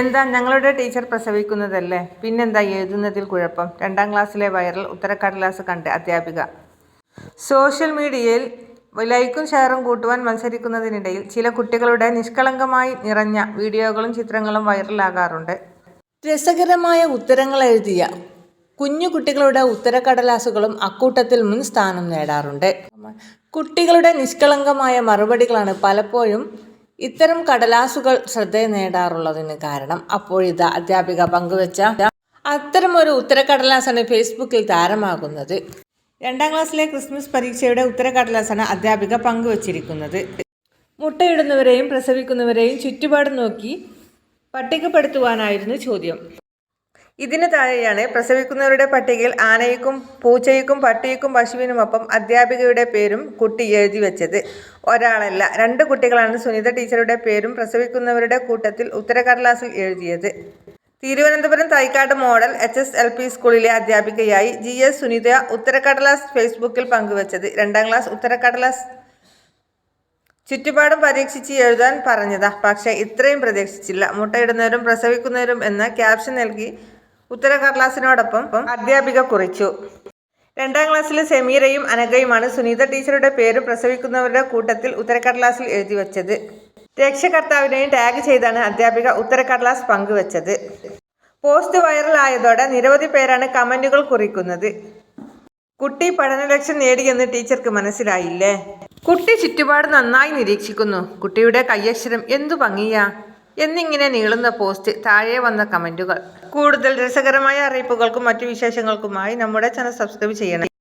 എന്താ ഞങ്ങളുടെ ടീച്ചർ പ്രസവിക്കുന്നതല്ലേ? പിന്നെന്താ എഴുതുന്നതിൽ കുഴപ്പം? രണ്ടാം ക്ലാസ്സിലെ വൈറൽ ഉത്തരക്കടലാസ് കണ്ട് അധ്യാപിക. സോഷ്യൽ മീഡിയയിൽ ലൈക്കും ഷെയറും കൂട്ടുവാൻ മത്സരിക്കുന്നതിനിടയിൽ ചില കുട്ടികളുടെ നിഷ്കളങ്കമായി നിറഞ്ഞ വീഡിയോകളും ചിത്രങ്ങളും വൈറലാകാറുണ്ട്. രസകരമായ ഉത്തരങ്ങൾ എഴുതിയ കുഞ്ഞു കുട്ടികളുടെ ഉത്തരക്കടലാസുകളും അക്കൂട്ടത്തിൽ മുൻ സ്ഥാനം നേടാറുണ്ട്. കുട്ടികളുടെ നിഷ്കളങ്കമായ മറുപടികളാണ് പലപ്പോഴും ഇത്തരം കടലാസുകൾ ശ്രദ്ധ നേടാറുള്ളതിന് കാരണം അപ്പോഴിതാ അധ്യാപിക പങ്കുവച്ച അത്തരമൊരു ഉത്തരക്കടലാസാണ് ഫേസ്ബുക്കിൽ താരമാകുന്നത്. രണ്ടാം ക്ലാസ്സിലെ ക്രിസ്മസ് പരീക്ഷയുടെ ഉത്തരക്കടലാസാണ് അധ്യാപിക പങ്കുവച്ചിരിക്കുന്നത്. മുട്ടയിടുന്നവരെയും പ്രസവിക്കുന്നവരെയും ചുറ്റുപാട് നോക്കി പട്ടികപ്പെടുത്തുവാനായിരുന്നു ചോദ്യം. ഇതിന് താഴെയാണ് പ്രസവിക്കുന്നവരുടെ പട്ടികയിൽ ആനയ്ക്കും പൂച്ചയ്ക്കും പട്ടിയ്ക്കും പശുവിനുമൊപ്പം അധ്യാപികയുടെ പേരും കുട്ടി എഴുതി വെച്ചത്. ഒരാളല്ല രണ്ട് കുട്ടികളാണ് സുനിത ടീച്ചറുടെ പേരും പ്രസവിക്കുന്നവരുടെ കൂട്ടത്തിൽ ഉത്തരകടലാസിൽ എഴുതിയത്. Thiruvananthapuram Thycaud model H S L P സ്കൂളിലെ അധ്യാപികയായി ജി എസ് സുനിത ഉത്തരക്കടലാസ് ഫേസ്ബുക്കിൽ പങ്കുവച്ചത്. രണ്ടാം ക്ലാസ് ഉത്തരക്കടലാസ് ചുറ്റുപാടും പരീക്ഷിച്ച് എഴുതാൻ പറഞ്ഞതാ. പക്ഷേ ഇത്രയും പ്രതീക്ഷിച്ചില്ല. മുട്ടയിടുന്നവരും പ്രസവിക്കുന്നവരും എന്ന ക്യാപ്ഷൻ നൽകി ഉത്തരക്കടലാസിനോടൊപ്പം അധ്യാപിക കുറിച്ചു. രണ്ടാം ക്ലാസ്സിലെ സെമീറയും അനഘയുമാണ് സുനീത ടീച്ചറുടെ പേര് പ്രസവിക്കുന്നവരുടെ കൂട്ടത്തിൽ ഉത്തരക്കടലാസിൽ എഴുതി വച്ചത്. രക്ഷകർത്താവിനെയും ടാഗ് ചെയ്താണ് അധ്യാപിക ഉത്തരക്കടലാസ് പങ്കുവച്ചത്. പോസ്റ്റ് വൈറലായതോടെ നിരവധി പേരാണ് കമന്റുകൾ കുറിക്കുന്നത്. കുട്ടി പഠന പഠനലക്ഷ്യം നേടിയെന്ന് ടീച്ചർക്ക് മനസ്സിലായില്ലേ? കുട്ടി ചുറ്റുപാട് നന്നായി നിരീക്ഷിക്കുന്നു. കുട്ടിയുടെ കയ്യക്ഷരം എന്തു ഭംഗിയാ? എന്നിങ്ങനെ നീളുന്ന പോസ്റ്റ് താഴെ വന്ന കമന്റുകൾ. കൂടുതൽ രസകരമായ അറിയിപ്പുകൾക്കും മറ്റു വിശേഷങ്ങൾക്കുമായി നമ്മുടെ ചാനൽ സബ്സ്ക്രൈബ് ചെയ്യണം.